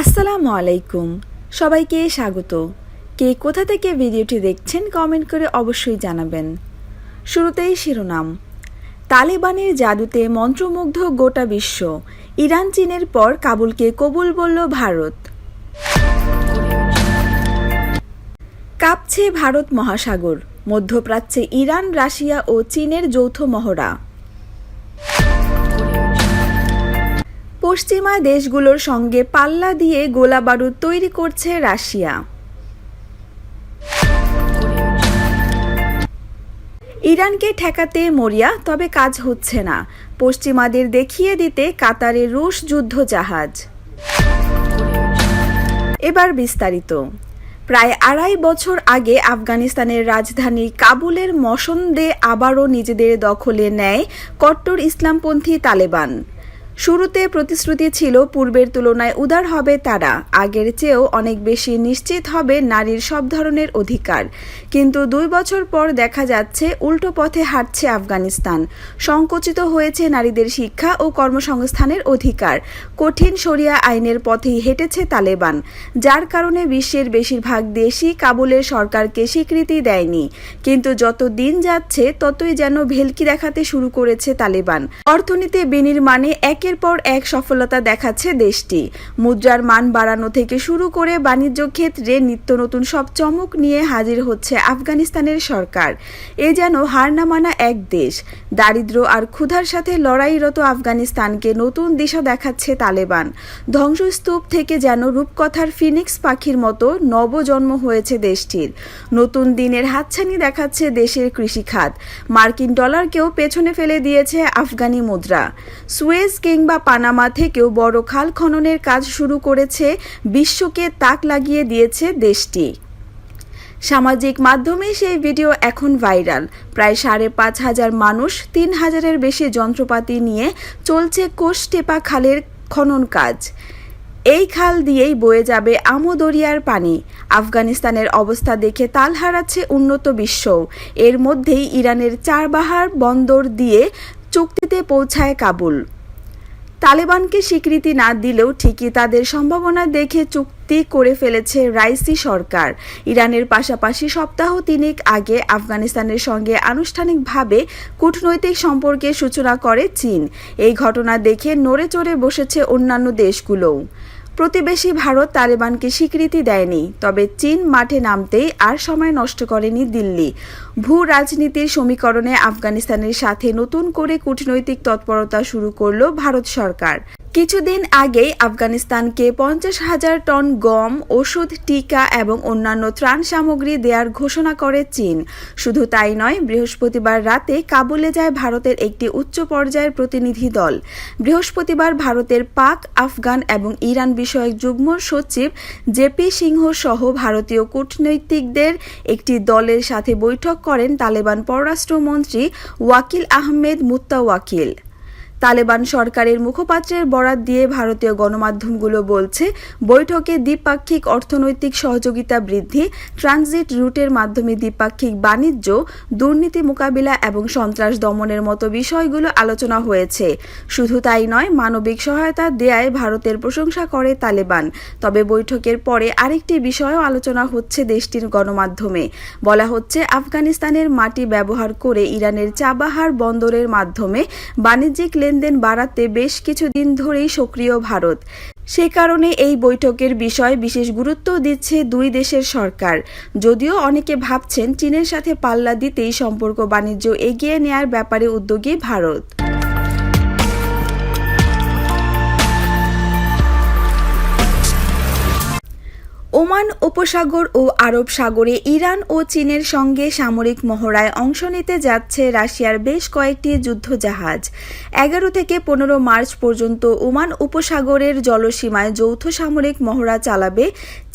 আসসালামু আলাইকুম। সবাইকে স্বাগত। কে কোথা থেকে ভিডিওটি দেখছেন কমেন্ট করে অবশ্যই জানাবেন। শুরুতেই শিরোনাম। তালেবানের জাদুতে মন্ত্রমুগ্ধ গোটা বিশ্ব। ইরান চীনের পর কাবুলকে কবুল বলল ভারত। কাঁপছে ভারত মহাসাগর। মধ্যপ্রাচ্যে ইরান, রাশিয়া ও চীনের যৌথ মহড়া। পশ্চিমা দেশগুলোর সঙ্গে পাল্লা দিয়ে গোলাবারুদ তৈরি করছে রাশিয়া। ইরানকে ঠেকাতে মরিয়া, তবে কাজ হচ্ছে না। পশ্চিমাদের দেখিয়ে দিতে কাতারে রুশ যুদ্ধ জাহাজ এবার বিস্তারিত। প্রায় আড়াই বছর আগে আফগানিস্তানের রাজধানী কাবুলের মসন্দে আবারও নিজেদের দখলে নেয় কট্টর ইসলামপন্থী তালেবান। শুরুতে প্রতিশ্রুতি ছিল পূর্বের তুলনায় উদার হবে তারা, আগের চেয়েও অনেক বেশি নিশ্চিত হবে নারীর সব ধরনের অধিকার। কিন্তু দুই বছর পর দেখা যাচ্ছে উল্টো পথে হাঁটছে আফগানিস্তান। সংকুচিত হয়েছে নারীদের শিক্ষা ও কর্মসংস্থানের অধিকার। কঠিন সরিয়া আইনের পথেই হেঁটেছে তালেবান, যার কারণে বিশ্বের বেশিরভাগ দেশই কাবুলের সরকারকে স্বীকৃতি দেয়নি। কিন্তু যত দিন যাচ্ছে, ততই যেন ভেলকি দেখাতে শুরু করেছে তালেবান। অর্থনীতি বিনির্মাণে একের পর এক সফলতা দেখাচ্ছে দেশটি। মুদ্রার মান বাড়ানো থেকে শুরু করে বাণিজ্য ক্ষেত্রে নিত্য নতুন সব চমক নিয়ে হাজির হচ্ছে আফগানিস্তানের সরকার। এ যেন হার না মানা এক দেশ। দারিদ্র আর ক্ষুধার সাথে লড়াইরত আফগানিস্তানকে নতুন দিশা দেখাচ্ছে তালেবান। ধ্বংসস্তূপ থেকে যেন রূপকথার ফিনিক্স পাখির মতো নবজন্ম হয়েছে দেশটির। নতুন দিনের হাতছানি দেখাচ্ছে দেশের কৃষিখাত। মার্কিন ডলারকেও পেছনে ফেলে দিয়েছে আফগানি মুদ্রা। সুয়েজ কিংবা পানামা থেকেও বড় খাল খননের কাজ শুরু করেছে, বিশ্বকে তাক লাগিয়ে দিয়েছে দেশটি। সামাজিক মাধ্যমে সেই ভিডিও এখন ভাইরাল। প্রায় সাড়ে পাঁচ হাজার মানুষ তিন হাজারের বেশি যন্ত্রপাতি নিয়ে চলছে কোষ টেপা খালের খনন কাজ। এই খাল দিয়েই বয়ে যাবে আমদরিয়ার পানি। আফগানিস্তানের অবস্থা দেখে তাল হারাচ্ছে উন্নত বিশ্ব। এর মধ্যেই ইরানের চারবাহার বন্দর দিয়ে চুক্তিতে পৌঁছায় কাবুল। তালেবানকে স্বীকৃতি না দিলেও ঠিকই তাদের সম্ভাবনা দেখে চুক্তি করে ফেলেছে রাইসি সরকার। ইরানের পাশাপাশি সপ্তাহ তিনেক আগে আফগানিস্তানের সঙ্গে আনুষ্ঠানিকভাবে কূটনৈতিক সম্পর্কের সূচনা করে চীন। এই ঘটনা দেখে নড়ে চড়ে বসেছে অন্যান্য দেশগুলোও। প্রতিবেশী ভারত তালেবানকে স্বীকৃতি দেয়নি, তবে চীন মাঠে নামতেই আর সময় নষ্ট করেনি দিল্লি। ভূ রাজনীতির সমীকরণে আফগানিস্তানের সাথে নতুন করে কূটনৈতিক তৎপরতা শুরু করল ভারত সরকার। কিছুদিন আগেই আফগানিস্তানকে পঞ্চাশ হাজার টন গম, ওষুধ, টিকা এবং অন্যান্য ত্রাণ সামগ্রী দেওয়ার ঘোষণা করে চীন। শুধু তাই নয়, বৃহস্পতিবার রাতে কাবুলে যায় ভারতের একটি উচ্চ পর্যায়ের প্রতিনিধি দল। বৃহস্পতিবার ভারতের পাক, আফগান এবং ইরান বিষয়ক যুগ্ম সচিব জেপি সিংহ সহ ভারতীয় কূটনৈতিকদের একটি দলের সাথে বৈঠক করেন তালেবান পররাষ্ট্রমন্ত্রী ওয়াকিল আহমেদ মুত্তাওয়াকিল। তালেবান সরকারের মুখপাত্রের বরাত দিয়ে ভারতীয় গণমাধ্যমগুলো বলছে, বৈঠকে দ্বিপাক্ষিক অর্থনৈতিক সহযোগিতা বৃদ্ধি, ট্রানজিট রুটের মাধ্যমে দ্বিপাক্ষিক বাণিজ্য, দুর্নীতি মোকাবিলা এবং সন্ত্রাস দমনের মতো বিষয়গুলো আলোচনা হয়েছে। শুধু তাই নয়, মানবিক সহায়তা দেয়ায় ভারতের প্রশংসা করে তালেবান। তবে বৈঠকের পরে আরেকটি বিষয়ও আলোচনা হচ্ছে দেশটির গণমাধ্যমে। বলা হচ্ছে, আফগানিস্তানের মাটি ব্যবহার করে ইরানের চাবাহার বন্দরের মাধ্যমে বাণিজ্যিক লেনদেন বাড়াতে বেশ কিছুদিন ধরেই সক্রিয় ভারত। সে কারণে এই বৈঠকের বিষয় বিশেষ গুরুত্ব দিচ্ছে দুই দেশের সরকার। যদিও অনেকে ভাবছেন চীনের সাথে পাল্লা দিতেই সম্পর্ক বাণিজ্য এগিয়ে নেয়ার ব্যাপারে উদ্যোগী ভারত। ওমান উপসাগর ও আরব সাগরে ইরান ও চীনের সঙ্গে সামরিক মহড়ায় অংশ নিতে যাচ্ছে রাশিয়ার বেশ কয়েকটি যুদ্ধজাহাজ। এগারো থেকে পনেরো মার্চ পর্যন্ত ওমান উপসাগরের জলসীমায় যৌথ সামরিক মহড়া চালাবে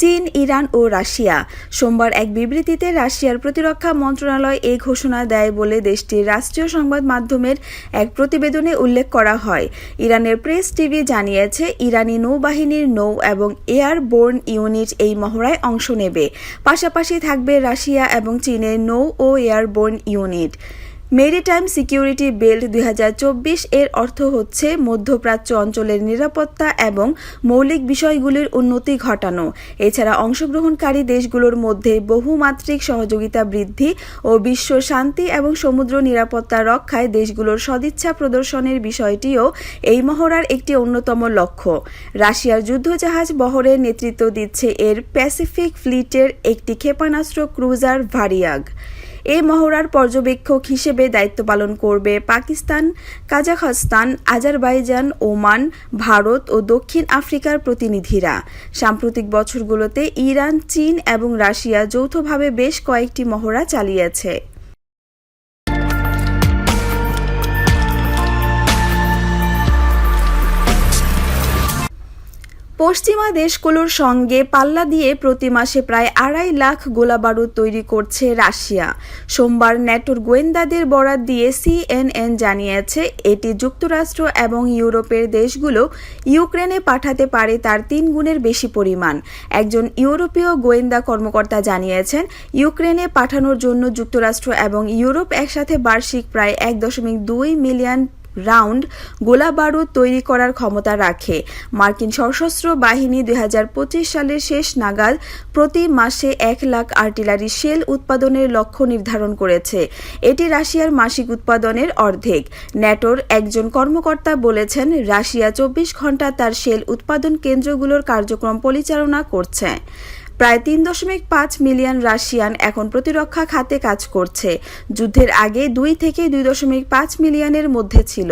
চীন, ইরান ও রাশিয়া। সোমবার এক বিবৃতিতে রাশিয়ার প্রতিরক্ষা মন্ত্রণালয় এই ঘোষণা দেয় বলে দেশটির রাষ্ট্রীয় সংবাদ মাধ্যমের এক প্রতিবেদনে উল্লেখ করা হয়। ইরানের প্রেস টিভি জানিয়েছে, ইরানি নৌবাহিনীর নৌ এবং এয়ারবোর্ন ইউনিট এই মহড়ায় অংশ নেবে। পাশাপাশি থাকবে রাশিয়া এবং চীনের নৌ ও airborne unit. Maritime security belt দুই হাজার চব্বিশ এর অর্থ হচ্ছে মধ্যপ্রাচ্য অঞ্চলের নিরাপত্তা এবং মৌলিক বিষয়গুলির উন্নতি ঘটানো। এছাড়া অংশগ্রহণকারী দেশগুলোর মধ্যে বহুমাত্রিক সহযোগিতা বৃদ্ধি ও বিশ্ব শান্তি এবং সমুদ্র নিরাপত্তা রক্ষায় দেশগুলোর সদিচ্ছা প্রদর্শনের বিষয়টিও এই মহড়ার একটি অন্যতম লক্ষ্য। রাশিয়ার যুদ্ধজাহাজ বহরের নেতৃত্ব দিচ্ছে এর প্যাসিফিক ফ্লিটের একটি ক্ষেপণাস্ত্র ক্রুজার ভারিয়াগ। এই মহড়ার পর্যবেক্ষক হিসেবে দায়িত্ব পালন করবে Pakistan, Kazakhstan, Azerbaijan, Oman, Bharat ও দক্ষিণ আফ্রিকার প্রতিনিধিরা। সাম্প্রতিক বছরগুলোতে ইরান, চীন এবং রাশিয়া যৌথভাবে বেশ কয়েকটি মহড়া চালিয়েছে। পশ্চিমা দেশগুলোর সঙ্গে পাল্লা দিয়ে প্রতি মাসে প্রায় আড়াই লাখ গোলাবারুদ তৈরি করছে রাশিয়া। সোমবার ন্যাটোর গোয়েন্দাদের বরাত দিয়ে সিএনএন জানিয়েছে, এটি যুক্তরাষ্ট্র এবং ইউরোপের দেশগুলো ইউক্রেনে পাঠাতে পারে তার তিন গুণের বেশি পরিমাণ। একজন ইউরোপীয় গোয়েন্দা কর্মকর্তা জানিয়েছেন, ইউক্রেনে পাঠানোর জন্য যুক্তরাষ্ট্র এবং ইউরোপ একসাথে বার্ষিক প্রায় এক দশমিক দুই মিলিয়ন রাউন্ড গোলা বারুদ তৈরি করার ক্ষমতা রাখে। মার্কিন সশস্ত্র বাহিনী দু হাজার পঁচিশ সালের শেষ নাগাদ প্রতি মাসে এক লাখ আর্টিলারি শেল উৎপাদনের লক্ষ্য নির্ধারণ করেছে। এটি রাশিয়ার মাসিক উৎপাদনের অর্ধেক। ন্যাটোর একজন কর্মকর্তা বলেছেন, রাশিয়া চব্বিশ ঘণ্টা তার শেল উৎপাদন কেন্দ্রগুলোর কার্যক্রম পরিচালনা করছে। প্রায় তিন দশমিক পাঁচ মিলিয়ন রাশিয়ান এখন প্রতিরক্ষা খাতে কাজ করছে। যুদ্ধের আগে দুই থেকে দুই দশমিক পাঁচ মিলিয়নের মধ্যে ছিল।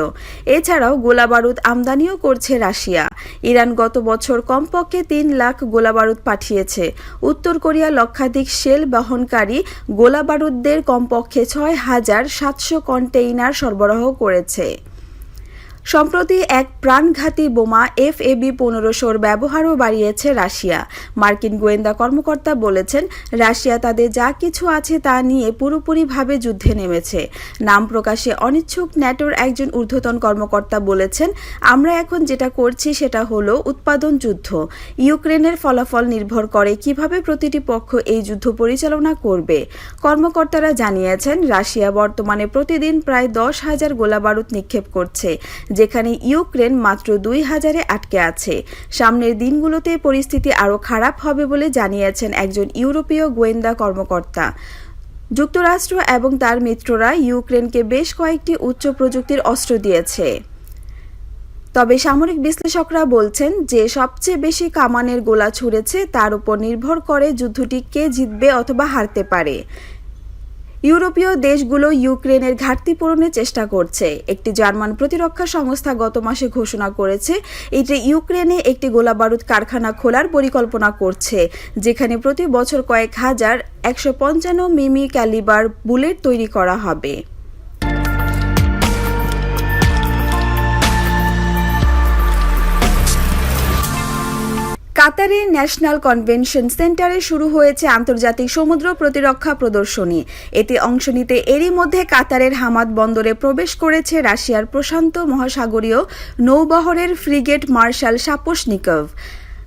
এছাড়াও গোলাবারুদ আমদানিও করছে রাশিয়া। ইরান গত বছর কমপক্ষে তিন লাখ গোলাবারুদ পাঠিয়েছে। উত্তর কোরিয়া লক্ষাধিক শেল বহনকারী গোলাবারুদদের কমপক্ষে ছয় হাজার সাতশো কন্টেইনার সরবরাহ করেছে। সম্প্রতি এক প্রাণঘাতী বোমা এফ এবি পনেরোশোর ব্যবহারও বাড়িয়েছে রাশিয়া। মার্কিন গোয়েন্দা কর্মকর্তা বলেছেন, রাশিয়া তাদের যা কিছু আছে তা নিয়ে পুরোপুরিভাবে যুদ্ধে নেমেছে। নাম প্রকাশে অনিচ্ছুক ন্যাটোর একজন ঊর্ধ্বতন কর্মকর্তা বলেছেন, আমরা এখন যেটা করছি সেটা হলো উৎপাদন যুদ্ধ। ইউক্রেনের ফলাফল নির্ভর করে কীভাবে প্রতিটি পক্ষ এই যুদ্ধ পরিচালনা করবে। কর্মকর্তারা জানিয়েছেন, রাশিয়া বর্তমানে প্রতিদিন প্রায় দশ হাজার গোলাবারুদ নিক্ষেপ করছে যেখানে ইউক্রেন মাত্র দুই হাজারে আটকে আছে। সামনের দিনগুলোতে পরিস্থিতি আরও খারাপ হবে বলে জানিয়েছেন একজন ইউরোপীয় গোয়েন্দা কর্মকর্তা। যুক্তরাষ্ট্র এবং তার মিত্ররা ইউক্রেনকে বেশ কয়েকটি উচ্চ প্রযুক্তির অস্ত্র দিয়েছে। তবে সামরিক বিশ্লেষকরা বলছেন, যে সবচেয়ে বেশি কামানের গোলা ছুড়েছে তার উপর নির্ভর করে যুদ্ধটি কে জিতবে অথবা হারতে পারে। ইউরোপীয় দেশগুলো ইউক্রেনের ঘাটতি পূরণের চেষ্টা করছে। একটি জার্মান প্রতিরক্ষা সংস্থা গত মাসে ঘোষণা করেছে এটি ইউক্রেনে একটি গোলাবারুদ কারখানা খোলার পরিকল্পনা করছে, যেখানে প্রতি বছর কয়েক হাজার একশো পঞ্চান্ন মিমি ক্যালিবার বুলেট তৈরি করা হবে। কাতারের ন্যাশনাল কনভেনশন সেন্টারে শুরু হয়েছে আন্তর্জাতিক সমুদ্র প্রতিরক্ষা প্রদর্শনী। এতে অংশ নিতে এরই মধ্যে কাতারের হামাদ বন্দরে প্রবেশ করেছে রাশিয়ার প্রশান্ত মহাসাগরীয় নৌবহরের ফ্রিগেট মার্শাল সাপোশনিকভ।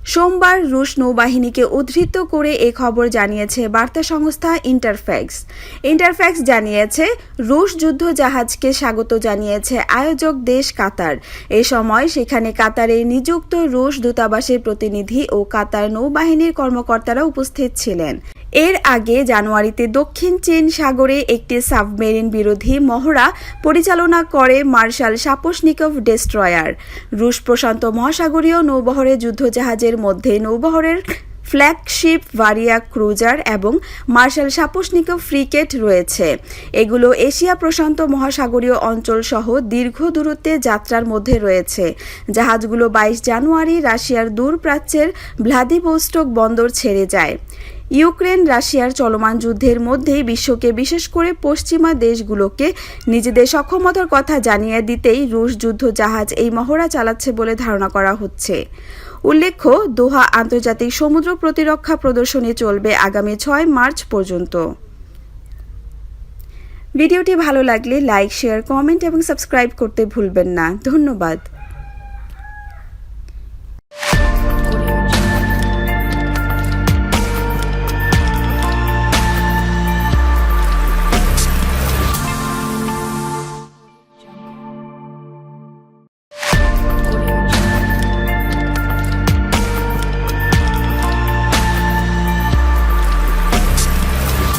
সোমবার রুশ নৌবাহিনীকে উদ্ধৃত করে এ খবর জানিয়েছে বার্তা সংস্থা ইন্টারফ্যাক্স। ইন্টারফ্যাক্স জানিয়েছে, রুশ যুদ্ধ জাহাজকে স্বাগত জানিয়েছে আয়োজক দেশ কাতার। এ সময় সেখানে কাতারে নিযুক্ত রুশ দূতাবাসের প্রতিনিধি ও কাতার নৌবাহিনীর কর্মকর্তারা উপস্থিত ছিলেন। এর আগে জানুয়ারিতে দক্ষিণ চীন সাগরে একটি সাবমেরিন বিরোধী মহড়া পরিচালনা করে মার্শাল সাপোশনিকভ ডেস্ট্রয়ার। রুশ প্রশান্ত মহাসাগরীয় নৌবহরের যুদ্ধজাহাজের মধ্যে নৌবহরের ফ্ল্যাগশিপ ভারিয়া ক্রুজার এবং মার্শাল সাপোশনিকভ ফ্রিকেট রয়েছে। এগুলো এশিয়া প্রশান্ত মহাসাগরীয় অঞ্চল সহ দীর্ঘ দূরত্বে যাত্রার মধ্যে রয়েছে। জাহাজগুলো বাইশ জানুয়ারি রাশিয়ার দূর প্রাচ্যের ভ্লাদিভোস্টক বন্দর ছেড়ে যায়। ইউক্রেন, রাশিয়ার চলমান যুদ্ধের মধ্যেই বিশ্বকে বিশেষ করে পশ্চিমা দেশগুলোকে নিজেদের সক্ষমতার কথা জানিয়ে দিতেই রুশ যুদ্ধ জাহাজ এই মহড়া চালাচ্ছে বলে ধারণা করা হচ্ছে। উল্লেখ্য, দোহা আন্তর্জাতিক সমুদ্র প্রতিরক্ষা প্রদর্শনী চলবে আগামী ছয় মার্চ পর্যন্ত। ভিডিওটি ভালো লাগলে লাইক, শেয়ার, কমেন্ট এবং সাবস্ক্রাইব করতে ভুলবেন না। ধন্যবাদ।